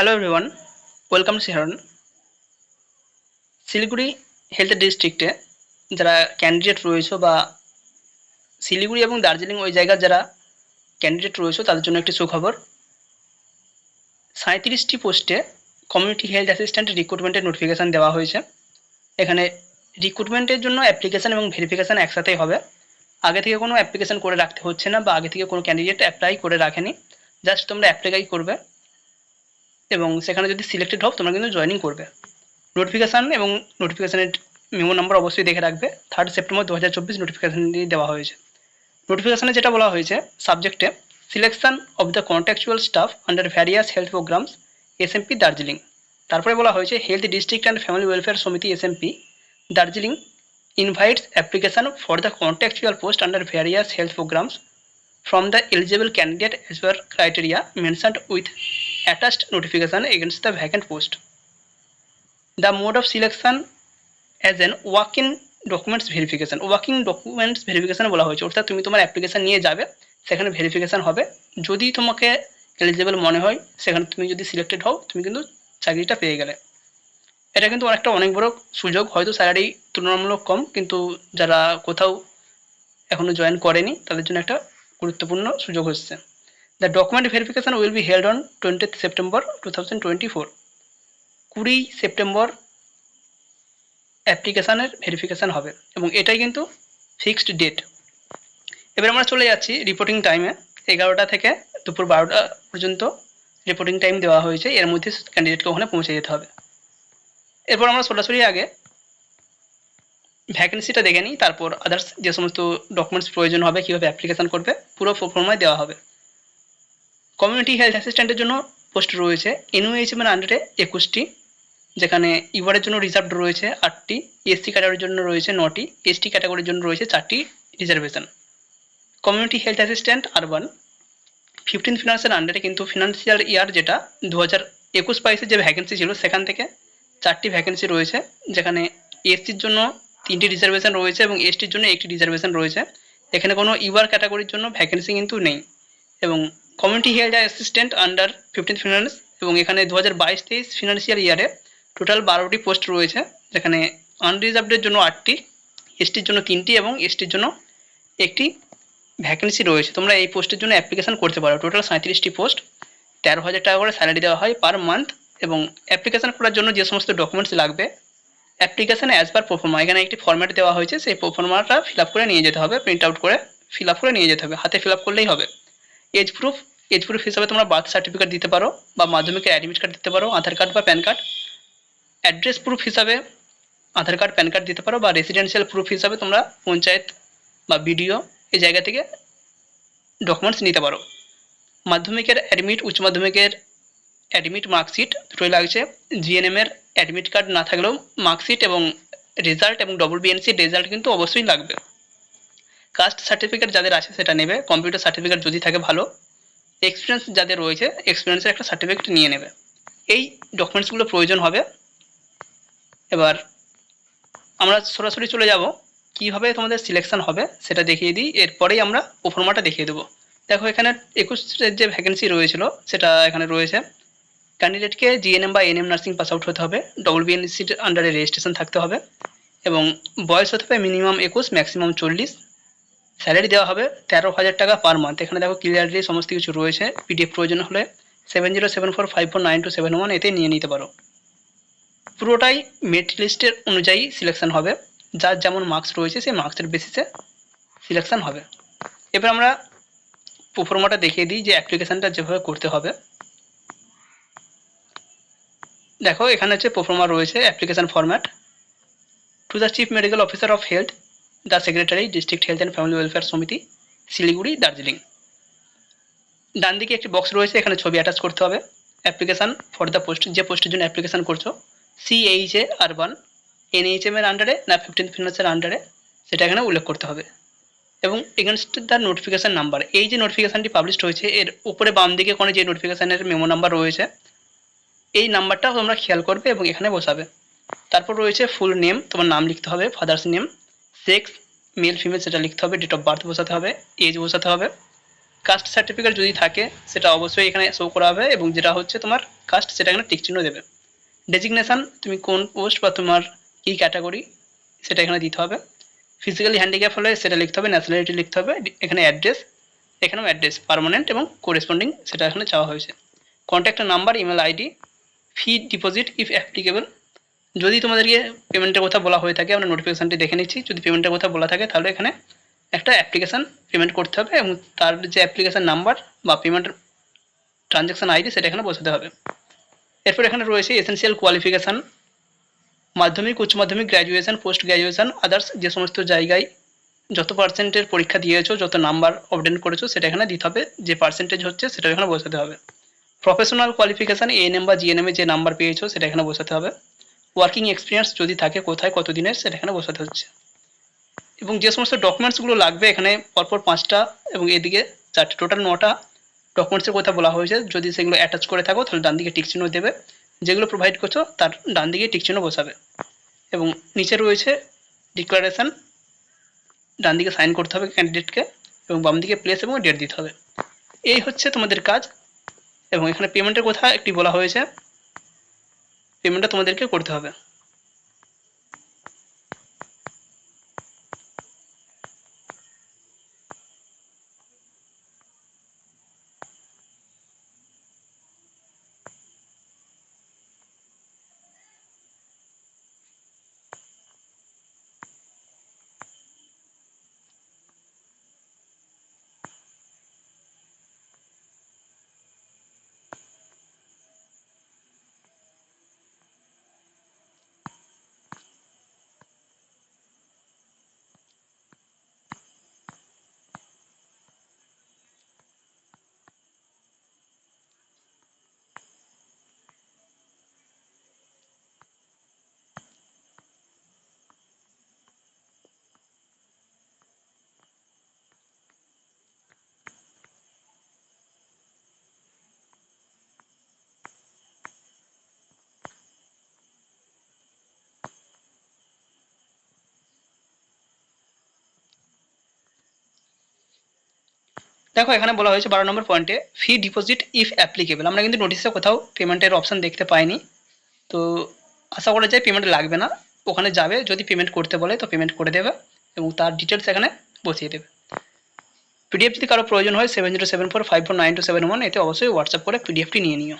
Hello everyone welcome শিহরণ Siliguri health ডিস্ট্রিক্টে যারা ক্যান্ডিডেট রয়েছে বা শিলিগুড়ি এবং দার্জিলিং ওই জায়গার যারা ক্যান্ডিডেট রয়েছে, তাদের জন্য একটি সুখবর। সাঁত্রিশটি পোস্টে কমিউনিটি হেলথ অ্যাসিস্ট্যান্ট রিক্রুটমেন্টের নোটিফিকেশান দেওয়া হয়েছে। এখানে রিক্রুটমেন্টের জন্য অ্যাপ্লিকেশান এবং ভেরিফিকেশান একসাথেই হবে। আগে থেকে কোনো অ্যাপ্লিকেশান করে রাখতে হচ্ছে না বা আগে থেকে কোনো ক্যান্ডিডেট অ্যাপ্লাই করে রাখেনি। জাস্ট তোমরা অ্যাপ্লাই করবে। এবং সেখানে যদি সিলেক্টেড হও, তোমরা কিন্তু জয়েনিং করবে। নোটিফিকেশান এবং নোটিফিকেশানের মেমো নাম্বার অবশ্যই দেখে রাখবে। থার্ড সেপ্টেম্বর দু হাজার চব্বিশ নোটিফিকেশান দিয়ে দেওয়া হয়েছে। নোটিফিকেশানে যেটা বলা হয়েছে সাবজেক্টে selection of the contractual staff under various health programs S SMP Darjeeling তারপরে বলা হয়েছে health district and family welfare Samiti S SMP Darjeeling invites application for the contractual post under various health programs from the eligible candidate as per criteria mentioned with attached notification against the vacant post. The mode of selection as an walk-in documents verification. Walk-in documents verification বলা হয়েছে অর্থাৎ তুমি তোমার application নিয়ে যাবে সেখানে verification হবে যদি তোমাকে এলিজিবল মনে হয় সেখানে তুমি যদি সিলেক্টেড হও তুমি কিন্তু চাকরিটা পেয়ে গেলে এটা কিন্তু অনেকটা অনেক বড় সুযোগ হয়তো স্যালারি তুলনামূলক কম কিন্তু যারা কোথাও এখনও জয়েন করেনি তাদের জন্য একটা গুরুত্বপূর্ণ সুযোগ হচ্ছে। The document verification will be held on twenty September two thousand twenty four কুড়ি সেপ্টেম্বর অ্যাপ্লিকেশানের ভেরিফিকেশান হবে এবং এটাই কিন্তু ফিক্সড ডেট এবার আমরা চলে যাচ্ছি রিপোর্টিং টাইমে এগারোটা থেকে দুপুর বারোটা পর্যন্ত রিপোর্টিং টাইম দেওয়া হয়েছে। এর মধ্যে ক্যান্ডিডেটকে ওখানে পৌঁছে যেতে হবে। এরপর আমরা সরাসরি আগে ভ্যাকেন্সিটা দেখে নিই, তারপর আদার্স যে সমস্ত ডকুমেন্টস প্রয়োজন হবে, কীভাবে অ্যাপ্লিকেশান করবে, পুরো ফর্মায় দেওয়া হবে। কমিউনিটি হেলথ অ্যাসিস্ট্যান্টের জন্য পোস্ট রয়েছে এনইউএইচএমের আন্ডারে একুশটি, যেখানে ইউআরের জন্য রিজার্ভড রয়েছে আটটি এসসি ক্যাটাগরির জন্য রয়েছে নটি এসটি ক্যাটাগরির জন্য রয়েছে চারটি reservation community health assistant urban fifteen ফিনান্সের আন্ডারে কিন্তু ফিনান্সিয়াল ইয়ার যেটা দু হাজার একুশ বাইশে যে ভ্যাকেন্সি ছিল, সেখান থেকে চারটি ভ্যাকেন্সি রয়েছে, যেখানে এসসির জন্য তিনটি রিজার্ভেশন রয়েছে এবং এসটির জন্য একটি রিজার্ভেশন রয়েছে। এখানে কোনো ইউআর ক্যাটাগরির জন্য ভ্যাকেন্সি কিন্তু নেই। এবং community health assistant under fifteen finance এবং এখানে দু হাজার বাইশ তেইশ ফিনান্সিয়াল ইয়ারে টোটাল বারোটি পোস্ট রয়েছে। যেখানে আনরিজার্ভডের জন্য আটটি এসটির জন্য তিনটি এবং এসটির জন্য একটি ভ্যাকেন্সি রয়েছে। তোমরা এই পোস্টের জন্য অ্যাপ্লিকেশন করতে পারো। টোটাল সাঁত্রিশটি পোস্ট তেরো হাজার টাকা করে স্যালারি দেওয়া হয় পার মান্থ এবং অ্যাপ্লিকেশন করার জন্য যে সমস্ত ডকুমেন্টস লাগবে অ্যাপ্লিকেশন অ্যাজ পার পারফর্মা এখানে একটি ফর্ম্যাট দেওয়া হয়েছে, সেই পারফর্মাটা ফিল আপ করে নিয়ে যেতে হবে প্রিন্ট আউট করে ফিল আপ করে নিয়ে যেতে হবে, হাতে ফিল আপ করলেই হবে। এজ প্রুফ এজ প্রুফ হিসাবে তোমরা বার্থ সার্টিফিকেট দিতে পারো, বা মাধ্যমিকের অ্যাডমিট কার্ড দিতে পারো, আধার কার্ড বা প্যান কার্ড অ্যাড্রেস প্রুফ হিসাবে আধার কার্ড প্যান কার্ড দিতে পারো, বা রেসিডেন্সিয়াল প্রুফ হিসাবে তোমরা পঞ্চায়েত বা বিডিও এই জায়গা থেকে ডকুমেন্টস নিতে পারো। মাধ্যমিকের অ্যাডমিট উচ্চ মাধ্যমিকের অ্যাডমিট মার্কশিট দুটোই লাগছে। জিএনএমের অ্যাডমিট কার্ড না থাকলেও মার্কশিট এবং রেজাল্ট এবং ডবল বিএনসির রেজাল্ট কিন্তু অবশ্যই লাগবে। কাস্ট সার্টিফিকেট যাদের আছে সেটা নেবে কম্পিউটার সার্টিফিকেট যদি থাকে ভালো এক্সপিরিয়েন্স যাদের রয়েছে এক্সপিরিয়েন্সের একটা সার্টিফিকেট নিয়ে নেবে। এই ডকুমেন্টসগুলো প্রয়োজন হবে। এবার আমরা সরাসরি চলে যাব, কীভাবে তোমাদের সিলেকশন হবে সেটা দেখিয়ে দিই, এরপরেই আমরা ওফরমাটা দেখিয়ে দেবো। দেখো এখানে একুশের যে ভ্যাকেন্সি রয়েছিল, সেটা এখানে রয়েছে। ক্যান্ডিডেটকে জিএনএম বা এনএম নার্সিং পাস আউট হতে হবে। ডবল বিএনসির আন্ডারে রেজিস্ট্রেশন থাকতে হবে এবং বয়স হতে হবে মিনিমাম একুশ ম্যাক্সিমাম চল্লিশ। স্যালারি দেওয়া হবে তেরো হাজার টাকা পার মান্থ এখানে দেখো ক্লিয়ারলি সমস্ত কিছু রয়েছে পিডিএফ প্রয়োজন হলে seven zero seven four five four nine two seven one এতে নিয়ে নিতে পারো। পুরোটাই মেরিট লিস্টের অনুযায়ী সিলেকশন হবে। যার যেমন মার্কস রয়েছে, সেই মার্কসের বেসিসে সিলেকশন হবে। এবার আমরা প্রফর্মাটা দেখিয়ে দিই যে অ্যাপ্লিকেশানটা যেভাবে করতে হবে। দেখো, এখানে হচ্ছে প্রফর্মা রয়েছে application format to the chief medical officer of health the secretary district health and family welfare Samiti Siliguri, Darjeeling. ডান দিকে একটি বক্স রয়েছে, এখানে ছবি অ্যাটাচ করতে হবে। অ্যাপ্লিকেশান ফর দ্য পোস্ট যে পোস্টের জন্য অ্যাপ্লিকেশান করছ সিএইচ এ আরবান এনএইচএম এর আন্ডারে না ফিফটিন ফিনান্সের আন্ডারে সেটা এখানে উল্লেখ করতে হবে। এবং এগেনস্ট দ্য নোটিফিকেশান নাম্বার এই যে নোটিফিকেশানটি পাবলিশড হয়েছে, এর উপরে বাম দিকে কোনো যে নোটিফিকেশানের মেমো নাম্বার রয়েছে এই নাম্বারটা তোমরা খেয়াল করবে এবং এখানে বসাবে। তারপর রয়েছে ফুল নেম তোমার নাম লিখতে হবে father's name sex male female সেটা লিখতে হবে ডেট অফ বার্থ বসাতে হবে এজ বসাতে হবে। কাস্ট সার্টিফিকেট যদি থাকে, সেটা অবশ্যই এখানে শো করা হবে এবং যেটা হচ্ছে তোমার কাস্ট সেটা এখানে টিক চিহ্ন দেবে। ডেজিগনেশন তুমি কোন পোস্ট বা তোমার কী ক্যাটাগরি সেটা এখানে দিতে হবে। ফিজিক্যালি হ্যান্ডিক্যাপ হলে সেটা লিখতে হবে ন্যাশনালিটি লিখতে হবে, এখানে অ্যাড্রেস এখানেও অ্যাড্রেস পারমানেন্ট এবং করেসপন্ডিং সেটা এখানে চাওয়া হয়েছে। Contact number email ID fee deposit if applicable যদি তোমাদেরকে পেমেন্টের কথা বলা হয়ে থাকে, আমরা নোটিফিকেশানটি দেখে নিচ্ছি। যদি পেমেন্টের কথা বলা থাকে, তাহলে এখানে একটা অ্যাপ্লিকেশান পেমেন্ট করতে হবে এবং তার যে অ্যাপ্লিকেশান নাম্বার বা পেমেন্ট ট্রানজ্যাকশান আইডি সেটা এখানে বসাতে হবে। এরপর এখানে রয়েছে এসেন্সিয়াল কোয়ালিফিকেশান মাধ্যমিক, উচ্চ মাধ্যমিক গ্র্যাজুয়েশন পোস্ট গ্র্যাজুয়েশন আদার্স যে সমস্ত জায়গায় যত পার্সেন্টের পরীক্ষা দিয়েছ, যত নাম্বার অবডেন করেছ, সেটা এখানে দিতে হবে। যে পার্সেন্টেজ হচ্ছে সেটা এখানে বসাতে হবে। প্রফেশনাল কোয়ালিফিকেশান এএনএম বা জিএনএম এ যে নাম্বার পেয়েছ সেটা এখানে বসাতে হবে। ওয়ার্কিং এক্সপিরিয়েন্স যদি থাকে, কোথায় কত দিনের সেটা এখানে বসাতে হচ্ছে। এবং যে সমস্ত ডকুমেন্টসগুলো লাগবে এখানে পরপর পাঁচটা এবং এদিকে চারটে, টোটাল নটা ডকুমেন্টসের কথা বলা হয়েছে। যদি সেগুলো অ্যাটাচ করে থাকো, তাহলে ডান দিকে টিক চিহ্ন দেবে। যেগুলো প্রোভাইড করছ, তার ডান দিকে টিক চিহ্ন বসাবে। এবং নিচে রয়েছে ডিক্লারেশন ডান দিকে সাইন করতে হবে ক্যান্ডিডেটকে এবং বাম দিকে প্লেস এবং ডেট দিতে হবে। এই হচ্ছে তোমাদের কাজ। এবং এখানে পেমেন্টের কথা একটি বলা হয়েছে। পেমেন্টটা তোমাদেরকে করতে হবে। দেখো, এখানে বলা হয়েছে বারো নম্বর পয়েন্টে ফি ডিপোজিট ইফ অ্যাপ্লিকেবল আমরা কিন্তু নোটিশে কোথাও পেমেন্টের অপশান দেখতে পাইনি। তো আশা করা যায় পেমেন্ট লাগবে না। ওখানে যাবে, যদি পেমেন্ট করতে বলে, তো পেমেন্ট করে দেবে এবং তার ডিটেলস এখানে বসিয়ে দেবে। পিডিএফ যদি কারও প্রয়োজন হয় seven zero seven four five four nine two seven one এতে অবশ্যই হোয়াটসঅ্যাপ করে পিডিএফটি নিয়ে নিও।